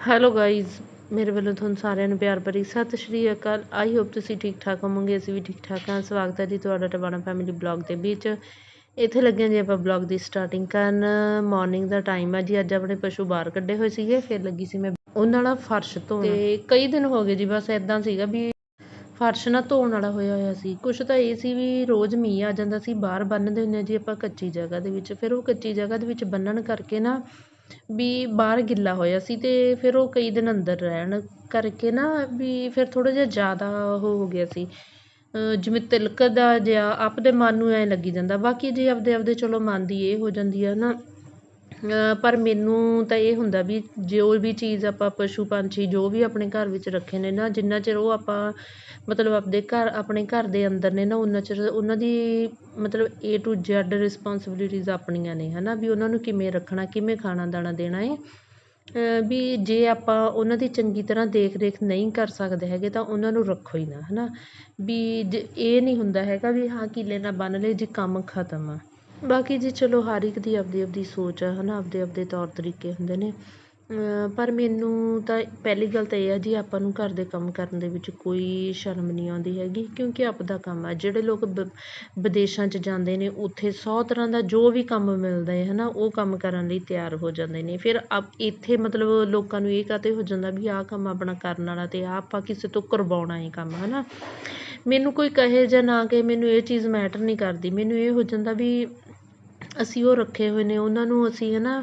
Hello guys ਮੇਰੇ ਵੱਲੋਂ ਤੁਹਾਨੂੰ ਸਾਰਿਆਂ ਨੂੰ ਪਿਆਰ ਭਰੀ ਸਤਿ ਸ਼੍ਰੀ ਅਕਾਲ। ਆਈ ਹੋਪ ਤੁਸੀਂ ਠੀਕ ਠਾਕ ਹੋਵੋਗੇ, ਅਸੀਂ ਵੀ ਠੀਕ ਠਾਕ ਹਾਂ। ਸਵਾਗਤ ਹੈ ਜੀ ਤੁਹਾਡਾ ਟਵਾਣਾ ਫੈਮਿਲੀ ਬਲੌਗ ਦੇ ਵਿੱਚ। ਇੱਥੇ ਲੱਗਿਆ ਜੀ ਆਪਾਂ ਬਲੌਗ ਦੀ ਸਟਾਰਟਿੰਗ ਕਰਨ। ਮਾਰਨਿੰਗ ਦਾ ਟਾਈਮ ਹੈ ਜੀ, ਅੱਜ ਆਪਣੇ ਪਸ਼ੂ ਬਾਹਰ ਕੱਢੇ ਹੋਏ ਸੀਗੇ, ਫਿਰ ਲੱਗੀ ਸੀ ਮੈਂ ਉਹਨਾਂ ਨਾਲ ਫਰਸ਼ ਧੋਣ। ਤੇ ਕਈ ਦਿਨ ਹੋ ਗਏ ਜੀ, ਬਸ ਇਦਾਂ ਸੀਗਾ ਵੀ ਫਰਸ਼ ਨਾ ਧੋਣ ਵਾਲਾ ਹੋਇਆ ਹੋਇਆ ਸੀ। ਕੁਛ ਤਾਂ ਇਹ ਸੀ ਵੀ ਰੋਜ਼ ਮੀਂਹ ਆ ਜਾਂਦਾ ਸੀ, ਬਾਹਰ ਬੰਨ੍ਹਦੇ ਹੁੰਦੇ ਹਾਂ ਜੀ ਆਪਾਂ ਕੱਚੀ ਜਗ੍ਹਾ ਦੇ ਵਿੱਚ। ਫਿਰ ਉਹ ਕੱਚੀ ਜਗ੍ਹਾ ਦੇ ਵਿੱਚ ਬੰਨਣ ਕਰਕੇ ਨਾ ਵੀ ਬਾਹਰ ਗਿੱਲਾ ਹੋਇਆ ਸੀ ਤੇ ਫਿਰ ਉਹ ਕਈ ਦਿਨ ਅੰਦਰ ਰਹਿਣ ਕਰਕੇ ਨਾ ਵੀ ਫਿਰ ਥੋੜ੍ਹਾ ਜਿਹਾ ਜ਼ਿਆਦਾ ਉਹ ਹੋ ਗਿਆ ਸੀ। ਜਿਵੇਂ ਤਿਲਕਦਾ ਜਿਹਾ ਆਪਦੇ ਮਨ ਨੂੰ ਐਂ ਲੱਗੀ ਜਾਂਦਾ। ਬਾਕੀ ਜੇ ਆਪਦੇ ਆਪਦੇ ਚਲੋ ਮਨ ਦੀ ਇਹ ਹੋ ਜਾਂਦੀ ਆ ਨਾ ਪਰ ਮੈਨੂੰ ਤਾਂ ਇਹ ਹੁੰਦਾ ਵੀ ਜੋ ਵੀ ਚੀਜ਼ ਆਪਾਂ ਪਸ਼ੂ ਪੰਛੀ ਜੋ ਵੀ ਆਪਣੇ ਘਰ ਵਿੱਚ ਰੱਖੇ ਨੇ ਨਾ, ਜਿੰਨਾ ਚਿਰ ਉਹ ਆਪਾਂ ਮਤਲਬ ਆਪਦੇ ਘਰ, ਆਪਣੇ ਘਰ ਦੇ ਅੰਦਰ ਨੇ ਨਾ ਉਨਾ ਚਿਰ ਉਹਨਾਂ ਦੀ ਮਤਲਬ ਏ ਟੂ ਜ਼ੈਡ ਰਿਸਪੋਂਸਿਬਿਲਿਟੀਜ਼ ਆਪਣੀਆਂ ਨੇ ਹੈ ਨਾ ਵੀ ਉਹਨਾਂ ਨੂੰ ਕਿਵੇਂ ਰੱਖਣਾ, ਕਿਵੇਂ ਖਾਣਾ ਦਾਣਾ ਦੇਣਾ ਹੈ ਵੀ ਜੇ ਆਪਾਂ ਉਹਨਾਂ ਦੀ ਚੰਗੀ ਤਰ੍ਹਾਂ ਦੇਖ ਰੇਖ ਨਹੀਂ ਕਰ ਸਕਦੇ ਹੈਗੇ, ਤਾਂ ਉਹਨਾਂ ਨੂੰ ਰੱਖੋ ਹੀ ਨਾ ਹੈ ਨਾ ਵੀ ਜ, ਇਹ ਨਹੀਂ ਹੁੰਦਾ ਹੈਗਾ ਵੀ ਹਾਂ, ਕੀਲੇ ਨਾਲ ਬੰਨ ਲਏ, ਜੀ ਕੰਮ ਖਤਮ ਆ। ਬਾਕੀ ਜੀ ਚਲੋ, ਹਰ ਇੱਕ ਦੀ ਆਪਦੀ ਆਪਦੀ ਸੋਚ ਆ ਹੈ ਨਾ ਆਪਦੇ ਆਪਦੇ ਤੌਰ ਤਰੀਕੇ ਹੁੰਦੇ ਨੇ। ਪਰ ਮੈਨੂੰ ਤਾਂ ਪਹਿਲੀ ਗੱਲ ਤਾਂ ਇਹ ਹੈ ਜੀ, ਆਪਾਂ ਨੂੰ ਘਰ ਦੇ ਕੰਮ ਕਰਨ ਦੇ ਵਿੱਚ ਕੋਈ ਸ਼ਰਮ ਨਹੀਂ ਆਉਂਦੀ ਹੈਗੀ, ਕਿਉਂਕਿ ਆਪਦਾ ਕੰਮ ਆ। ਜਿਹੜੇ ਲੋਕ ਬ, ਵਿਦੇਸ਼ਾਂ 'ਚ ਜਾਂਦੇ ਨੇ, ਉੱਥੇ ਸੌ ਤਰ੍ਹਾਂ ਦਾ ਜੋ ਵੀ ਕੰਮ ਮਿਲਦਾ ਹੈ ਨਾ ਉਹ ਕੰਮ ਕਰਨ ਲਈ ਤਿਆਰ ਹੋ ਜਾਂਦੇ ਨੇ। ਫਿਰ ਇੱਥੇ ਮਤਲਬ ਲੋਕਾਂ ਨੂੰ ਇਹ ਕਾਹਤੇ ਹੋ ਜਾਂਦਾ ਵੀ ਆਹ ਕੰਮ ਆਪਣਾ ਕਰਨ ਵਾਲਾ ਅਤੇ ਆਹ ਆਪਾਂ ਕਿਸੇ ਤੋਂ ਕਰਵਾਉਣਾ ਹੈ ਕੰਮ ਹੈ ਨਾ ਮੈਨੂੰ ਕੋਈ ਕਹੇ ਜਾਂ ਨਾ ਕਹੇ, ਮੈਨੂੰ ਇਹ ਚੀਜ਼ ਮੈਟਰ ਨਹੀਂ ਕਰਦੀ। ਮੈਨੂੰ ਇਹ ਹੋ ਜਾਂਦਾ ਵੀ ਅਸੀਂ ਉਹ ਰੱਖੇ ਹੋਏ ਨੇ, ਉਹਨਾਂ ਨੂੰ ਅਸੀਂ ਹੈ ਨਾ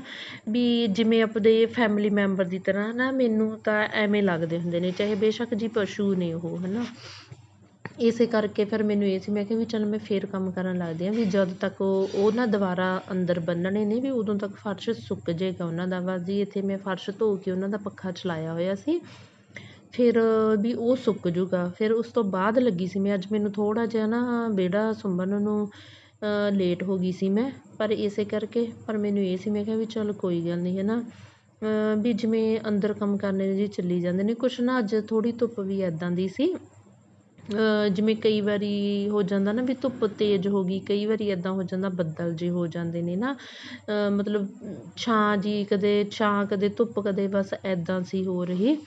ਵੀ ਜਿਵੇਂ ਆਪਦੇ ਫੈਮਿਲੀ ਮੈਂਬਰ ਦੀ ਤਰ੍ਹਾਂ ਨਾ ਮੈਨੂੰ ਤਾਂ ਐਵੇਂ ਲੱਗਦੇ ਹੁੰਦੇ ਨੇ, ਚਾਹੇ ਬੇਸ਼ੱਕ ਜੀ ਪਸ਼ੂ ਨੇ ਉਹ ਹੈ ਨਾ ਇਸੇ ਕਰਕੇ ਫਿਰ ਮੈਨੂੰ ਇਹ ਸੀ, ਮੈਂ ਕਿਹਾ ਵੀ ਚੱਲ ਮੈਂ ਫਿਰ ਕੰਮ ਕਰਨ ਲੱਗਦੀ ਹਾਂ ਵੀ ਜਦ ਤੱਕ ਉਹ ਉਹ ਨਾ ਦੁਬਾਰਾ ਅੰਦਰ ਬੰਨਣੇ ਨੇ ਵੀ ਉਦੋਂ ਤੱਕ ਫਰਸ਼ ਸੁੱਕ ਜਾਏਗਾ ਉਹਨਾਂ ਦਾ। ਬਸ ਜੀ, ਇੱਥੇ ਮੈਂ ਫਰਸ਼ ਧੋ ਕੇ ਉਹਨਾਂ ਦਾ ਪੱਖਾ ਚਲਾਇਆ ਹੋਇਆ ਸੀ। ਫਿਰ ਵੀ ਉਹ ਸੁੱਕ ਜੂਗਾ ਫਿਰ ਉਸ ਤੋਂ ਬਾਅਦ ਲੱਗੀ ਸੀ ਮੈਂ, ਅੱਜ ਮੈਨੂੰ ਥੋੜ੍ਹਾ ਜਿਹਾ ਨਾ ਵਿਹੜਾ ਸੁੰਬਣ ਨੂੰ ਲੇਟ ਹੋ ਗਈ ਸੀ ਮੈਂ, ਪਰ ਇਸੇ ਕਰਕੇ, ਪਰ ਮੈਨੂੰ ਇਹ ਸੀ, ਮੈਂ ਕਿਹਾ ਵੀ ਚੱਲ ਕੋਈ ਗੱਲ ਨਹੀਂ ਹੈ ਨਾ ਵੀ ਜਿਵੇਂ ਅੰਦਰ ਕੰਮ ਕਰਨੇ ਜੀ ਚੱਲੀ ਜਾਂਦੇ ਨੇ, ਕੁਛ ਨਾ ਅੱਜ ਥੋੜ੍ਹੀ ਧੁੱਪ ਵੀ ਇੱਦਾਂ ਦੀ ਸੀ। ਜਿਵੇਂ ਕਈ ਵਾਰੀ ਹੋ ਜਾਂਦਾ ਨਾ ਵੀ ਧੁੱਪ ਤੇਜ਼ ਹੋ ਗਈ, ਕਈ ਵਾਰੀ ਇੱਦਾਂ ਹੋ ਜਾਂਦਾ ਬੱਦਲ ਜਿਹੇ ਹੋ ਜਾਂਦੇ ਨੇ ਨਾ। ਮਤਲਬ ਛਾਂ ਜੀ ਕਦੇ, ਛਾਂ ਕਦੇ, ਧੁੱਪ ਕਦੇ ਬਸ ਇੱਦਾਂ ਸੀ ਹੋ ਰਹੀ।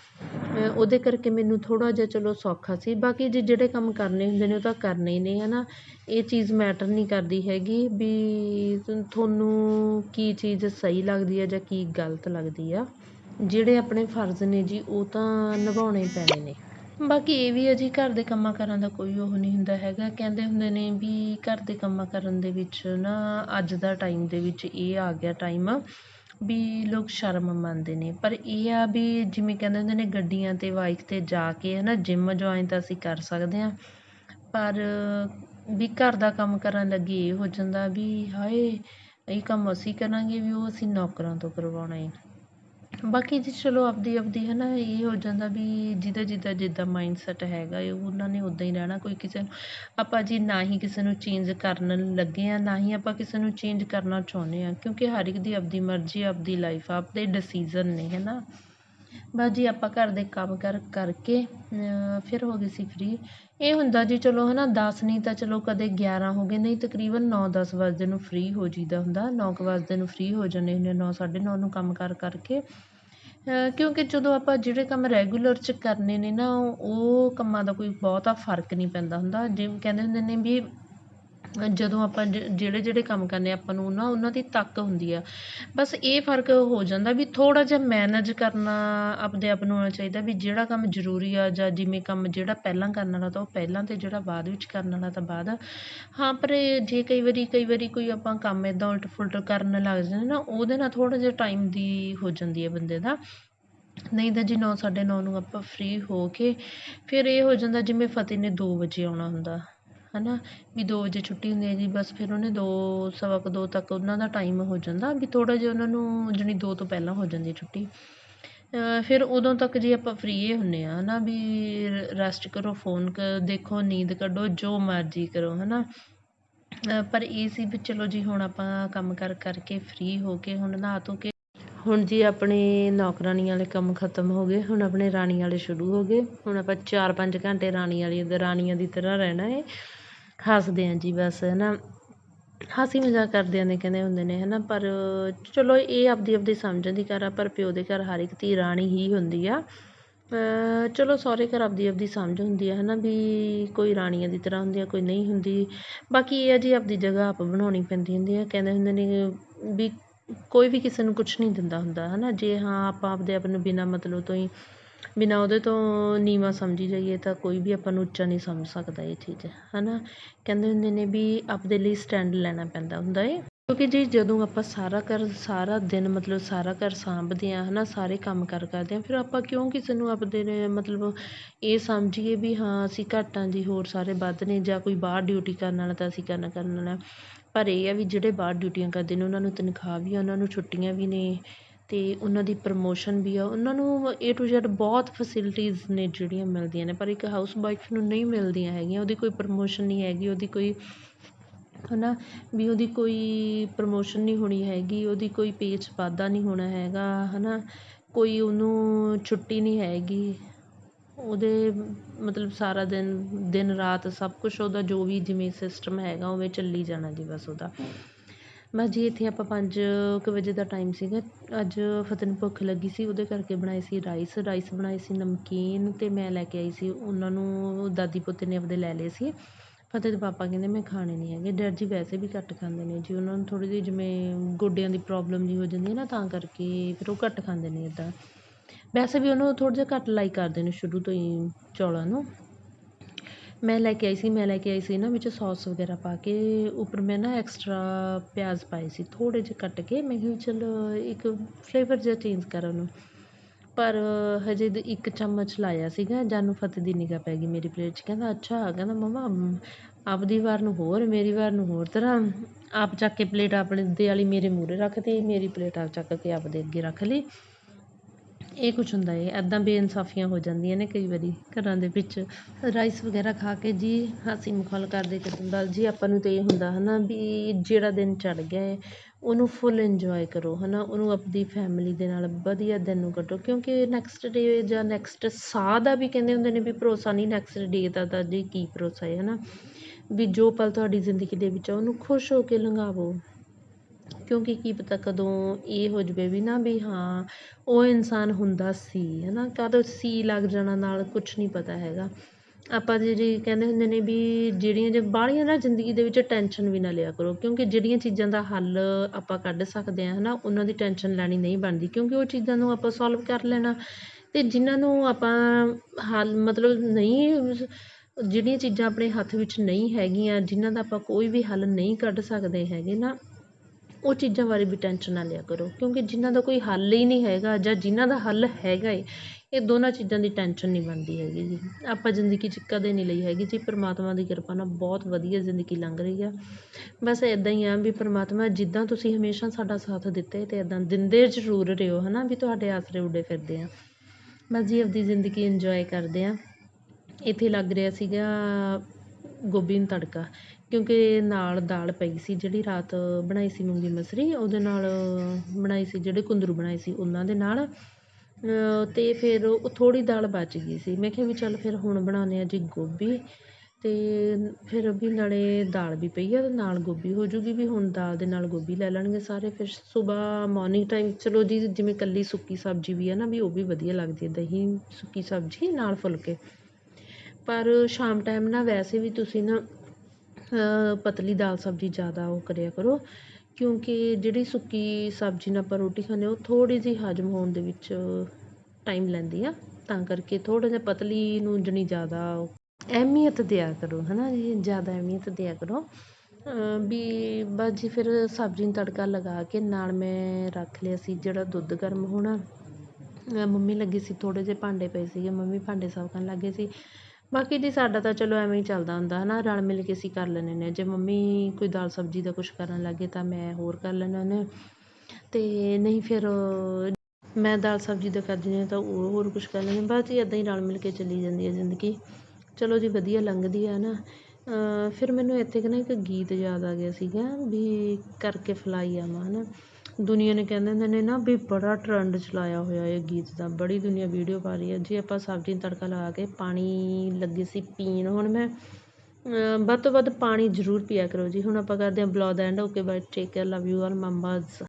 ਉਹਦੇ ਕਰਕੇ ਮੈਨੂੰ ਥੋੜ੍ਹਾ ਜਿਹਾ ਚਲੋ ਸੌਖਾ ਸੀ। ਬਾਕੀ ਜੇ ਜਿਹੜੇ ਕੰਮ ਕਰਨੇ ਹੁੰਦੇ ਨੇ ਉਹ ਤਾਂ ਕਰਨੇ ਹੀ ਨੇ ਹੈ ਨਾ ਇਹ ਚੀਜ਼ ਮੈਟਰ ਨਹੀਂ ਕਰਦੀ ਹੈਗੀ ਵੀ ਤੁਹਾਨੂੰ ਕੀ ਚੀਜ਼ ਸਹੀ ਲੱਗਦੀ ਹੈ ਜਾਂ ਕੀ ਗਲਤ ਲੱਗਦੀ ਆ। ਜਿਹੜੇ ਆਪਣੇ ਫਰਜ਼ ਨੇ ਜੀ, ਉਹ ਤਾਂ ਨਿਭਾਉਣੇ ਪੈਣੇ ਨੇ। ਬਾਕੀ ਇਹ ਵੀ ਹੈ ਜੀ, ਘਰ ਦੇ ਕੰਮਾਂ ਕਾਰਾਂ ਦਾ ਕੋਈ ਉਹ ਨਹੀਂ ਹੁੰਦਾ ਹੈਗਾ। ਕਹਿੰਦੇ ਹੁੰਦੇ ਨੇ ਵੀ ਘਰ ਦੇ ਕੰਮਾਂ ਕਰਨ ਦੇ ਵਿੱਚ ਨਾ ਅੱਜ ਦਾ ਟਾਈਮ ਦੇ ਵਿੱਚ ਇਹ ਆ ਗਿਆ ਟਾਈਮ ਵੀ ਲੋਕ ਸ਼ਰਮ ਮੰਨਦੇ ਨੇ, ਪਰ ਇਹ ਆ ਵੀ ਜਿਵੇਂ ਕਹਿੰਦੇ ਹੁੰਦੇ ਨੇ ਗੱਡੀਆਂ 'ਤੇ ਬਾਈਕ 'ਤੇ ਜਾ ਕੇ ਹੈ ਨਾ ਜਿੰਮ ਜੁਆਇਨ ਤਾਂ ਅਸੀਂ ਕਰ ਸਕਦੇ ਹਾਂ, ਪਰ ਵੀ ਘਰ ਦਾ ਕੰਮ ਕਰਨ ਲੱਗੇ ਇਹ ਹੋ ਜਾਂਦਾ ਵੀ ਹਾਏ, ਇਹ ਕੰਮ ਅਸੀਂ ਕਰਾਂਗੇ ਵੀ ਉਹ ਅਸੀਂ ਨੌਕਰਾਂ ਤੋਂ ਕਰਵਾਉਣਾ ਹੈ। ਬਾਕੀ ਜੀ ਚਲੋ ਆਪਦੀ ਆਪਦੀ ਹੈ ਨਾ ਇਹ ਹੋ ਜਾਂਦਾ ਵੀ ਜਿਹਦਾ ਜਿਹਦਾ ਜਿੱਦਾਂ ਮਾਈਂਡ ਸੈਟ ਹੈਗਾ ਹੈ ਉਹਨਾਂ ਨੇ ਉੱਦਾਂ ਹੀ ਰਹਿਣਾ, ਕੋਈ ਕਿਸੇ ਨੂੰ ਆਪਾਂ ਜੀ ਨਾ ਹੀ ਕਿਸੇ ਨੂੰ ਚੇਂਜ ਕਰਨ ਲੱਗੇ ਹਾਂ ਨਾ ਹੀ ਆਪਾਂ ਕਿਸੇ ਨੂੰ ਚੇਂਜ ਕਰਨਾ ਚਾਹੁੰਦੇ ਹਾਂ ਕਿਉਂਕਿ ਹਰ ਇੱਕ ਦੀ ਆਪਦੀ ਮਰਜ਼ੀ, ਆਪਦੀ ਲਾਈਫ ਆਪਦੇ ਡਿਸੀਜ਼ਨ ਨੇ ਹੈ ਨਾ ਬਸ ਜੀ ਆਪਾਂ ਘਰ ਦੇ ਕੰਮ ਕਰ, ਕਰਕੇ ਫਿਰ ਹੋ ਗਏ ਸੀ ਫ੍ਰੀ ਇਹ ਹੁੰਦਾ ਜੀ ਚਲੋ ਹੈ ਨਾ ਦਸ ਨਹੀਂ ਤਾਂ ਚਲੋ ਕਦੇ ਗਿਆਰਾਂ ਹੋ ਗਏ, ਨਹੀਂ ਤਕਰੀਬਨ ਨੌ ਦਸ ਵਜੇ ਨੂੰ ਫ੍ਰੀ ਹੋ ਜੀਦਾ ਹੁੰਦਾ। ਨੌ ਕੁ ਵਜੇ ਨੂੰ ਫ੍ਰੀ ਹੋ ਜਾਂਦੇ ਹੁੰਦੇ ਨੌ, ਸਾਢੇ ਨੌ ਨੂੰ ਕੰਮ ਕਰ ਕਰਕੇ। ਕਿਉਂਕਿ ਜਦੋਂ ਆਪਾਂ ਜਿਹੜੇ ਕੰਮ ਰੈਗੂਲਰ 'ਚ ਕਰਨੇ ਨੇ ਨਾ, ਉਹ ਕੰਮਾਂ ਦਾ ਕੋਈ ਬਹੁਤਾ ਫ਼ਰਕ ਨਹੀਂ ਪੈਂਦਾ ਹੁੰਦਾ। ਜਿਵੇਂ ਕਹਿੰਦੇ ਹੁੰਦੇ ਨੇ ਵੀ ਜਦੋਂ ਆਪਾਂ ਜ, ਜਿਹੜੇ ਜਿਹੜੇ ਕੰਮ ਕਰਨੇ ਆਪਾਂ ਨੂੰ ਨਾ ਉਹਨਾਂ ਦੀ ਤੱਕ ਹੁੰਦੀ ਆ। ਬਸ ਇਹ ਫ਼ਰਕ ਹੋ ਜਾਂਦਾ ਵੀ ਥੋੜ੍ਹਾ ਜਿਹਾ ਮੈਨੇਜ ਕਰਨਾ ਆਪਦੇ ਆਪ ਨੂੰ ਆਉਣਾ ਚਾਹੀਦਾ ਵੀ ਜਿਹੜਾ ਕੰਮ ਜ਼ਰੂਰੀ ਆ ਜਾਂ ਜਿਵੇਂ ਕੰਮ ਜਿਹੜਾ ਪਹਿਲਾਂ ਕਰਨ ਵਾਲਾ ਤਾਂ ਉਹ ਪਹਿਲਾਂ ਅਤੇ ਜਿਹੜਾ ਬਾਅਦ ਵਿੱਚ ਕਰਨ ਵਾਲਾ ਤਾਂ ਬਾਅਦ ਹਾਂ, ਪਰ ਜੇ ਕਈ ਵਾਰੀ ਕਈ ਵਾਰੀ ਕੋਈ ਆਪਾਂ ਕੰਮ ਇੱਦਾਂ ਉਲਟ ਫੁਲਟ ਕਰਨ ਲੱਗ ਜਾਂਦੇ ਨਾ, ਉਹਦੇ ਨਾਲ ਥੋੜ੍ਹਾ ਜਿਹਾ ਟਾਈਮ ਦੀ ਹੋ ਜਾਂਦੀ ਹੈ ਬੰਦੇ ਦਾ। ਨਹੀਂ ਤਾਂ ਜੀ ਨੌ, ਸਾਢੇ ਨੌ ਨੂੰ ਆਪਾਂ ਫ੍ਰੀ ਹੋ ਕੇ ਫਿਰ ਇਹ ਹੋ ਜਾਂਦਾ ਜਿਵੇਂ ਫਤਿਹ ਨੇ ਦੋ ਵਜੇ ਆਉਣਾ ਹੁੰਦਾ। ਹੈ ਨਾ ਵੀ ਦੋ ਵਜੇ ਛੁੱਟੀ ਹੁੰਦੀ ਹੈ ਜੀ, ਬਸ ਫਿਰ ਉਹਨੇ ਦੋ, ਸਵਾ ਕੁ ਦੋ ਤੱਕ ਉਹਨਾਂ ਦਾ ਟਾਈਮ ਹੋ ਜਾਂਦਾ, ਵੀ ਥੋੜ੍ਹਾ ਜਿਹਾ ਉਹਨਾਂ ਨੂੰ ਜਾਣੀ ਦੋ ਤੋਂ ਪਹਿਲਾਂ ਹੋ ਜਾਂਦੀ ਛੁੱਟੀ। ਫਿਰ ਉਦੋਂ ਤੱਕ ਜੀ ਆਪਾਂ ਫ੍ਰੀ ਹੁੰਦੇ ਹਾਂ ਹੈ ਨਾ ਵੀ ਰੈਸਟ ਕਰੋ ਫੋਨ ਕ ਦੇਖੋ, ਨੀਂਦ ਕੱਢੋ, ਜੋ ਮਰਜ਼ੀ ਕਰੋ ਹੈ ਨਾ ਪਰ ਇਹ ਸੀ ਵੀ ਚਲੋ ਜੀ, ਹੁਣ ਆਪਾਂ ਕੰਮ ਕਰ, ਕਰਕੇ ਫ੍ਰੀ ਹੋ ਕੇ ਹੁਣ ਨਹਾ ਧੋ ਕੇ ਹੁਣ ਜੀ ਆਪਣੇ ਨੌਕਰਾਨੀ ਵਾਲੇ ਕੰਮ ਖਤਮ ਹੋ ਗਏ, ਹੁਣ ਆਪਣੇ ਰਾਣੀ ਵਾਲੇ ਸ਼ੁਰੂ ਹੋ ਗਏ, ਹੁਣ ਆਪਾਂ ਚਾਰ ਪੰਜ ਘੰਟੇ ਰਾਣੀ ਵਾਲੀ, ਰਾਣੀਆਂ ਦੀ ਤਰ੍ਹਾਂ ਰਹਿਣਾ ਹੈ। ਹੱਸਦੇ ਹਾਂ ਜੀ ਬਸ ਹੈ ਨਾ ਹਾਸੀ ਮਜ਼ਾਕ ਕਰਦਿਆਂ ਦੇ ਕਹਿੰਦੇ ਹੁੰਦੇ ਨੇ ਹੈ ਨਾ ਪਰ ਚਲੋ, ਇਹ ਆਪਦੀ ਆਪਦੀ ਸਮਝਣ ਦੀ ਗੱਲ ਆ, ਪਰ ਪਿਓ ਦੇ ਘਰ ਹਰ ਇੱਕ ਧੀ ਰਾਣੀ ਹੀ ਹੁੰਦੀ ਆ। ਚਲੋ ਸਹੁਰੇ ਘਰ ਆਪਦੀ ਆਪਦੀ ਸਮਝ ਹੁੰਦੀ ਆ ਹੈ ਨਾ ਵੀ ਕੋਈ ਰਾਣੀਆਂ ਦੀ ਤਰ੍ਹਾਂ ਹੁੰਦੀ ਆ, ਕੋਈ ਨਹੀਂ ਹੁੰਦੀ। ਬਾਕੀ ਇਹ ਆ ਜੀ, ਆਪਦੀ ਜਗ੍ਹਾ ਆਪ ਬਣਾਉਣੀ ਪੈਂਦੀ ਹੁੰਦੀ ਆ। ਕਹਿੰਦੇ ਹੁੰਦੇ ਨੇ ਵੀ ਕੋਈ ਵੀ ਕਿਸੇ ਨੂੰ ਕੁਛ ਨਹੀਂ ਦਿੰਦਾ ਹੁੰਦਾ ਹੈ ਨਾ ਜੇ ਹਾਂ, ਆਪਾਂ ਆਪਦੇ ਆਪ ਨੂੰ ਬਿਨਾਂ ਮਤਲਬ ਤੋਂ ਹੀ ਬਿਨਾਂ ਉਹਦੇ ਤੋਂ ਨੀਵਾਂ ਸਮਝੀ ਜਾਈਏ ਤਾਂ ਕੋਈ ਵੀ ਆਪਾਂ ਨੂੰ ਉੱਚਾ ਨਹੀਂ ਸਮਝ ਸਕਦਾ ਇਹ ਚੀਜ਼ ਹੈ ਨਾ ਕਹਿੰਦੇ ਹੁੰਦੇ ਨੇ ਵੀ ਆਪਦੇ ਲਈ ਸਟੈਂਡ ਲੈਣਾ ਪੈਂਦਾ ਹੁੰਦਾ ਏ। ਕਿਉਂਕਿ ਜੀ ਜਦੋਂ ਆਪਾਂ ਸਾਰਾ ਘਰ, ਸਾਰਾ ਦਿਨ ਮਤਲਬ ਸਾਰਾ ਘਰ ਸਾਂਭਦੇ ਹਾਂ ਹੈ ਨਾ ਸਾਰੇ ਕੰਮ ਕਾਰ ਕਰਦੇ ਹਾਂ, ਫਿਰ ਆਪਾਂ ਕਿਉਂ ਕਿਸੇ ਨੂੰ ਆਪਦੇ ਮਤਲਬ ਇਹ ਸਮਝੀਏ ਵੀ ਹਾਂ, ਅਸੀਂ ਘੱਟ ਹਾਂ ਜੀ ਹੋਰ ਸਾਰੇ ਵੱਧ ਨੇ ਜਾਂ ਕੋਈ ਬਾਹਰ ਡਿਊਟੀ ਕਰਨ ਵਾਲਾ ਤਾਂ ਅਸੀਂ ਕਰਨਾ, ਕਰਨ ਵਾਲਾ। ਪਰ ਇਹ ਆ ਵੀ ਜਿਹੜੇ ਬਾਹਰ ਡਿਊਟੀਆਂ ਕਰਦੇ ਨੇ, ਉਹਨਾਂ ਨੂੰ ਤਨਖਾਹ ਵੀ ਆ, ਉਹਨਾਂ ਨੂੰ ਛੁੱਟੀਆਂ ਵੀ ਨੇ ਅਤੇ ਉਹਨਾਂ ਦੀ ਪ੍ਰਮੋਸ਼ਨ ਵੀ ਆ। ਉਹਨਾਂ ਨੂੰ ਏ ਟੂ ਜ਼ੈਡ ਬਹੁਤ ਫੈਸਿਲਿਟੀਜ਼ ਨੇ ਜਿਹੜੀਆਂ ਮਿਲਦੀਆਂ ਨੇ, ਪਰ ਇੱਕ ਹਾਊਸ ਵਾਈਫ ਨੂੰ ਨਹੀਂ ਮਿਲਦੀਆਂ ਹੈਗੀਆਂ। ਉਹਦੀ ਕੋਈ ਪ੍ਰਮੋਸ਼ਨ ਨਹੀਂ ਹੈਗੀ, ਉਹਦੀ ਕੋਈ ਹੈ ਨਾ ਵੀ ਉਹਦੀ ਕੋਈ ਪ੍ਰਮੋਸ਼ਨ ਨਹੀਂ ਹੋਣੀ ਹੈਗੀ, ਉਹਦੀ ਕੋਈ ਪੇ 'ਚ ਵਾਧਾ ਨਹੀਂ ਹੋਣਾ ਹੈਗਾ ਹੈ ਨਾ ਕੋਈ ਉਹਨੂੰ ਛੁੱਟੀ ਨਹੀਂ ਹੈਗੀ। ਉਹਦੇ ਮਤਲਬ ਸਾਰਾ ਦਿਨ ਦਿਨ ਰਾਤ ਸਭ ਕੁਛ ਉਹਦਾ ਜੋ ਵੀ ਜਿਵੇਂ ਸਿਸਟਮ ਹੈਗਾ ਉਵੇਂ ਚੱਲੀ ਜਾਣਾ ਜੀ ਬਸ ਉਹਦਾ। ਬਸ ਜੀ ਇੱਥੇ ਆਪਾਂ ਪੰਜ ਕੁ ਵਜੇ ਦਾ ਟਾਈਮ ਸੀਗਾ। ਅੱਜ ਫਤਿਹ ਨੂੰ ਭੁੱਖ ਲੱਗੀ ਸੀ, ਉਹਦੇ ਕਰਕੇ ਬਣਾਏ ਸੀ ਰਾਈਸ ਰਾਈਸ ਬਣਾਏ ਸੀ ਨਮਕੀਨ ਅਤੇ ਮੈਂ ਲੈ ਕੇ ਆਈ ਸੀ। ਉਹਨਾਂ ਨੂੰ ਦਾਦੀ ਪੋਤੇ ਨੇ ਆਪਦੇ ਲੈ ਲਏ ਸੀ। ਫਤਿਹ ਦੇ ਪਾਪਾ ਕਹਿੰਦੇ, ਮੈਂ ਖਾਣੇ ਨਹੀਂ ਹੈਗੇ। ਡੈਡ ਜੀ ਵੈਸੇ ਵੀ ਘੱਟ ਖਾਂਦੇ ਨੇ ਜੀ। ਉਹਨਾਂ ਨੂੰ ਥੋੜ੍ਹੀ ਜਿਹੀ ਜਿਵੇਂ ਗੋਡਿਆਂ ਦੀ ਪ੍ਰੋਬਲਮ ਜੀ ਹੋ ਜਾਂਦੀ ਹੈ ਨਾ, ਤਾਂ ਕਰਕੇ ਫਿਰ ਉਹ ਘੱਟ ਖਾਂਦੇ ਨੇ ਇੱਦਾਂ ਵੈਸੇ ਵੀ ਉਹਨੂੰ ਥੋੜ੍ਹਾ ਜਿਹਾ ਘੱਟ ਲਾਈਕ ਕਰਦੇ ਨੇ ਸ਼ੁਰੂ ਤੋਂ ਹੀ ਚੌਲਾਂ ਨੂੰ। ਮੈਂ ਲੈ ਕੇ ਆਈ ਸੀ, ਮੈਂ ਲੈ ਕੇ ਆਈ ਸੀ ਨਾ ਵਿੱਚ ਸੋਸ ਵਗੈਰਾ ਪਾ ਕੇ, ਉੱਪਰ ਮੈਂ ਨਾ ਐਕਸਟਰਾ ਪਿਆਜ਼ ਪਾਏ ਸੀ, ਥੋੜ੍ਹੇ ਜਿਹੇ ਕੱਟ ਕੇ, ਮੈਂ ਕਿਹਾ ਚਲੋ ਇੱਕ ਫਲੇਵਰ ਜਿਹਾ ਚੇਂਜ ਕਰਨ ਨੂੰ ਪਰ ਹਜੇ ਇੱਕ ਚਮਚ ਲਾਇਆ ਸੀਗਾ, ਜਾਨੂੰ ਫਤਿਹ ਦੀ ਨਿਗਾਹ ਪੈ ਗਈ ਮੇਰੀ ਪਲੇਟ 'ਚ, ਕਹਿੰਦਾ, ਅੱਛਾ, ਕਹਿੰਦਾ, ਮਮਾ, ਆਪਦੀ ਵਾਰ ਨੂੰ ਹੋਰ, ਮੇਰੀ ਵਾਰ ਨੂੰ ਹੋਰ ਤਰ੍ਹਾਂ, ਆਪ ਚੱਕ ਕੇ ਪਲੇਟ ਆਪਣੇ ਦੇ ਵਾਲੀ ਮੇਰੇ ਮੂਹਰੇ ਰੱਖਤੀ ਮੇਰੀ ਪਲੇਟ ਆਪ ਚੱਕ ਕੇ ਆਪਦੇ ਅੱਗੇ ਰੱਖ ਲਈ ਇਹ ਕੁਛ ਹੁੰਦਾ ਹੈ ਇੱਦਾਂ ਬੇਇਨਸਾਫੀਆਂ ਹੋ ਜਾਂਦੀਆਂ ਨੇ ਕਈ ਵਾਰੀ ਘਰਾਂ ਦੇ ਵਿੱਚ। ਰਾਈਸ ਵਗੈਰਾ ਖਾ ਕੇ ਜੀ ਹਾਸੀ ਮਖੌਲ ਕਰਦੇ ਕਰਦੇ ਜੀ ਆਪਾਂ ਨੂੰ ਤਾਂ ਇਹ ਹੁੰਦਾ ਹੈ ਨਾ ਵੀ ਜਿਹੜਾ ਦਿਨ ਚੜ੍ਹ ਗਿਆ ਹੈ ਉਹਨੂੰ ਫੁੱਲ ਇੰਜੋਏ ਕਰੋ ਹੈ ਨਾ ਉਹਨੂੰ ਆਪਣੀ ਫੈਮਿਲੀ ਦੇ ਨਾਲ ਵਧੀਆ ਦਿਨ ਨੂੰ ਕੱਟੋ ਕਿਉਂਕਿ ਨੈਕਸਟ ਡੇ ਜਾਂ ਨੈਕਸਟ ਸਾਹ ਦਾ ਵੀ ਕਹਿੰਦੇ ਹੁੰਦੇ ਨੇ ਵੀ ਭਰੋਸਾ ਨਹੀਂ ਨੈਕਸਟ ਡੇ ਦਾ ਤਾਂ ਜੀ ਕੀ ਭਰੋਸਾ ਹੈ ਹੈ ਨਾ ਵੀ ਜੋ ਪਲ ਤੁਹਾਡੀ ਜ਼ਿੰਦਗੀ ਦੇ ਵਿੱਚ ਆ, ਉਹਨੂੰ ਖੁਸ਼ ਹੋ ਕੇ ਲੰਘਾਵੋ। ਕਿਉਂਕਿ ਕੀ ਪਤਾ ਕਦੋਂ ਇਹ ਹੋ ਜਾਵੇ ਵੀ ਨਾ ਵੀ ਹਾਂ, ਉਹ ਇਨਸਾਨ ਹੁੰਦਾ ਸੀ ਹੈ ਨਾ ਕਦੋਂ ਸੀ ਲੱਗ ਜਾਣਾ ਨਾਲ ਕੁਛ ਨਹੀਂ ਪਤਾ ਹੈਗਾ। ਆਪਾਂ ਜਿਹੜੀ ਕਹਿੰਦੇ ਹੁੰਦੇ ਨੇ ਵੀ ਜਿਹੜੀਆਂ ਜੇ ਬਾਹਲੀਆਂ ਨਾ ਜ਼ਿੰਦਗੀ ਦੇ ਵਿੱਚ ਟੈਨਸ਼ਨ ਵੀ ਨਾ ਲਿਆ ਕਰੋ, ਕਿਉਂਕਿ ਜਿਹੜੀਆਂ ਚੀਜ਼ਾਂ ਦਾ ਹੱਲ ਆਪਾਂ ਕੱਢ ਸਕਦੇ ਹਾਂ ਹੈ ਨਾ ਉਹਨਾਂ ਦੀ ਟੈਨਸ਼ਨ ਲੈਣੀ ਨਹੀਂ ਬਣਦੀ, ਕਿਉਂਕਿ ਉਹ ਚੀਜ਼ਾਂ ਨੂੰ ਆਪਾਂ ਸੋਲਵ ਕਰ ਲੈਣਾ। ਅਤੇ ਜਿਨ੍ਹਾਂ ਨੂੰ ਆਪਾਂ ਹੱਲ ਮਤਲਬ ਨਹੀਂ, ਜਿਹੜੀਆਂ ਚੀਜ਼ਾਂ ਆਪਣੇ ਹੱਥ ਵਿੱਚ ਨਹੀਂ ਹੈਗੀਆਂ, ਜਿਨ੍ਹਾਂ ਦਾ ਆਪਾਂ ਕੋਈ ਵੀ ਹੱਲ ਨਹੀਂ ਕੱਢ ਸਕਦੇ ਹੈਗੇ ਨਾ ਉਹ ਚੀਜ਼ਾਂ ਬਾਰੇ ਵੀ ਟੈਨਸ਼ਨ ਨਾ ਲਿਆ ਕਰੋ, ਕਿਉਂਕਿ ਜਿਹਨਾਂ ਦਾ ਕੋਈ ਹੱਲ ਹੀ ਨਹੀਂ ਹੈਗਾ ਜਾਂ ਜਿਹਨਾਂ ਦਾ ਹੱਲ ਹੈਗਾ ਏ, ਇਹ ਦੋਨਾਂ ਚੀਜ਼ਾਂ ਦੀ ਟੈਨਸ਼ਨ ਨਹੀਂ ਬਣਦੀ ਹੈਗੀ ਜੀ। ਆਪਾਂ ਜ਼ਿੰਦਗੀ 'ਚ ਕਦੇ ਨਹੀਂ ਲਈ ਹੈਗੀ ਜੀ। ਪਰਮਾਤਮਾ ਦੀ ਕਿਰਪਾ ਨਾਲ ਬਹੁਤ ਵਧੀਆ ਜ਼ਿੰਦਗੀ ਲੰਘ ਰਹੀ ਆ। ਬਸ ਇੱਦਾਂ ਹੀ ਆ ਵੀ ਪਰਮਾਤਮਾ ਜਿੱਦਾਂ ਤੁਸੀਂ ਹਮੇਸ਼ਾ ਸਾਡਾ ਸਾਥ ਦਿੱਤਾ ਅਤੇ ਇੱਦਾਂ ਦਿੰਦੇ ਜ਼ਰੂਰ ਰਹੋ ਹੈ ਨਾ ਵੀ ਤੁਹਾਡੇ ਆਸਰੇ ਉੱਡੇ ਫਿਰਦੇ ਆ। ਬਸ ਜੀ ਆਪਦੀ ਜ਼ਿੰਦਗੀ ਇੰਜੋਏ ਕਰਦੇ ਆ। ਇੱਥੇ ਲੱਗ ਰਿਹਾ ਸੀਗਾ ਗੋਭੀ ਨੂੰ ਤੜਕਾ। ਕਿਉਂਕਿ ਨਾਲ ਦਾਲ ਪਈ ਸੀ, ਜਿਹੜੀ ਰਾਤ ਬਣਾਈ ਸੀ ਮੂੰਗੀ ਮਸਰੀ, ਉਹਦੇ ਨਾਲ ਬਣਾਈ ਸੀ, ਜਿਹੜੇ ਕੁੰਦਰੂ ਬਣਾਏ ਸੀ, ਉਹਨਾਂ ਦੇ ਨਾਲ। ਅਤੇ ਫਿਰ ਉਹ ਥੋੜ੍ਹੀ ਦਾਲ ਬਚ ਗਈ ਸੀ। ਮੈਂ ਕਿਹਾ ਵੀ ਚੱਲ ਫਿਰ ਹੁਣ ਬਣਾਉਂਦੇ ਹਾਂ ਜੀ ਗੋਭੀ। ਅਤੇ ਫਿਰ ਵੀ ਨਾਲੇ ਦਾਲ ਵੀ ਪਈ ਆ ਨਾਲ ਗੋਭੀ ਹੋ ਜੂਗੀ ਵੀ, ਹੁਣ ਦਾਲ ਦੇ ਨਾਲ ਗੋਭੀ ਲੈ ਲੈਣਗੇ ਸਾਰੇ। ਫਿਰ ਸੁਬਾਹ ਮੋਰਨਿੰਗ ਟਾਈਮ ਚਲੋ ਜੀ, ਜਿਵੇਂ ਇਕੱਲੀ ਸੁੱਕੀ ਸਬਜ਼ੀ ਵੀ ਹੈ ਨਾ, ਵੀ ਉਹ ਵੀ ਵਧੀਆ ਲੱਗਦੀ ਹੈ, ਦਹੀਂ, ਸੁੱਕੀ ਸਬਜ਼ੀ, ਨਾਲ ਫੁਲਕੇ। ਪਰ ਸ਼ਾਮ ਟਾਈਮ ਨਾ ਵੈਸੇ ਵੀ ਤੁਸੀਂ ਨਾ ਪਤਲੀ ਦਾਲ ਸਬਜ਼ੀ ਜ਼ਿਆਦਾ ਉਹ ਕਰਿਆ ਕਰੋ, ਕਿਉਂਕਿ ਜਿਹੜੀ ਸੁੱਕੀ ਸਬਜ਼ੀ ਨਾਲ ਆਪਾਂ ਰੋਟੀ ਖਾਂਦੇ ਉਹ ਥੋੜ੍ਹੀ ਜਿਹੀ ਹਜ਼ਮ ਹੋਣ ਦੇ ਵਿੱਚ ਟਾਈਮ ਲੈਂਦੀ ਆ, ਤਾਂ ਕਰਕੇ ਥੋੜ੍ਹਾ ਜਿਹਾ ਪਤਲੀ ਨੂੰ ਜਣੀ ਜ਼ਿਆਦਾ ਅਹਿਮੀਅਤ ਦਿਆ ਕਰੋ ਹੈ ਨਾ ਜੀ? ਜ਼ਿਆਦਾ ਅਹਿਮੀਅਤ ਦਿਆ ਕਰੋ। ਵੀ ਬਸ ਜੀ ਫਿਰ ਸਬਜ਼ੀ ਨੂੰ ਤੜਕਾ ਲਗਾ ਕੇ ਨਾਲ ਮੈਂ ਰੱਖ ਲਿਆ ਸੀ ਜਿਹੜਾ ਦੁੱਧ ਗਰਮ ਹੋਣਾ। ਮੰਮੀ ਲੱਗੀ ਸੀ, ਥੋੜ੍ਹੇ ਜਿਹੇ ਭਾਂਡੇ ਪਏ ਸੀਗੇ, ਮੰਮੀ ਭਾਂਡੇ ਸਾਫ਼ ਕਰਨ ਲੱਗ ਗਏ ਸੀ। ਬਾਕੀ ਜੀ ਸਾਡਾ ਤਾਂ ਚਲੋ ਐਵੇਂ ਹੀ ਚੱਲਦਾ ਹੁੰਦਾ ਹੈ ਨਾ ਰਲ ਮਿਲ ਕੇ ਅਸੀਂ ਕਰ ਲੈਂਦੇ ਨੇ ਜੇ ਮੰਮੀ ਕੋਈ ਦਾਲ ਸਬਜ਼ੀ ਦਾ ਕੁਛ ਕਰਨ ਲੱਗ ਗਏ ਤਾਂ ਮੈਂ ਹੋਰ ਕਰ ਲੈਂਦੇ ਹੁੰਦੇ। ਅਤੇ ਨਹੀਂ ਫਿਰ ਮੈਂ ਦਾਲ ਸਬਜ਼ੀ ਦਾ ਕਰਦੀ ਹਾਂ ਤਾਂ ਉਹ ਹੋਰ ਕੁਛ ਕਰ ਲੈਂਦੇ ਬਸ ਜੀ ਇੱਦਾਂ ਹੀ ਰਲ ਮਿਲ ਕੇ ਚੱਲੀ ਜਾਂਦੀ ਹੈ ਜ਼ਿੰਦਗੀ। ਚਲੋ ਜੀ ਵਧੀਆ ਲੰਘਦੀ ਆ ਨਾ ਫਿਰ ਮੈਨੂੰ ਇੱਥੇ ਕਿ ਨਾ ਇੱਕ ਗੀਤ ਯਾਦ ਆ ਗਿਆ ਸੀਗਾ ਵੀ ਕਰਕੇ ਫਲਾਈ ਆਵਾਂ ਹੈ ਨਾ ਦੁਨੀਆ ਨੇ ਕਹਿੰਦੇ ਹੁੰਦੇ ਨੇ ਨਾ ਵੀ ਬੜਾ ਟਰੈਂਡ ਚਲਾਇਆ ਹੋਇਆ ਇਹ ਗੀਤ ਦਾ, ਬੜੀ ਦੁਨੀਆ ਵੀਡੀਓ ਪਾ ਰਹੀ ਹੈ। ਜੀ ਆਪਾਂ ਸਬਜ਼ੀ ਨੂੰ ਤੜਕਾ ਲਗਾ ਕੇ ਪਾਣੀ ਲੱਗੀ ਸੀ ਪੀਣ, ਹੁਣ ਮੈਂ ਵੱਧ ਤੋਂ ਵੱਧ ਪਾਣੀ ਜ਼ਰੂਰ ਪੀਆ ਕਰੋ ਜੀ। ਹੁਣ ਆਪਾਂ ਕਰਦੇ ਹਾਂ ਬਲੋ ਦਾ end okay bye take care love you all ਮੰਬਾਜ਼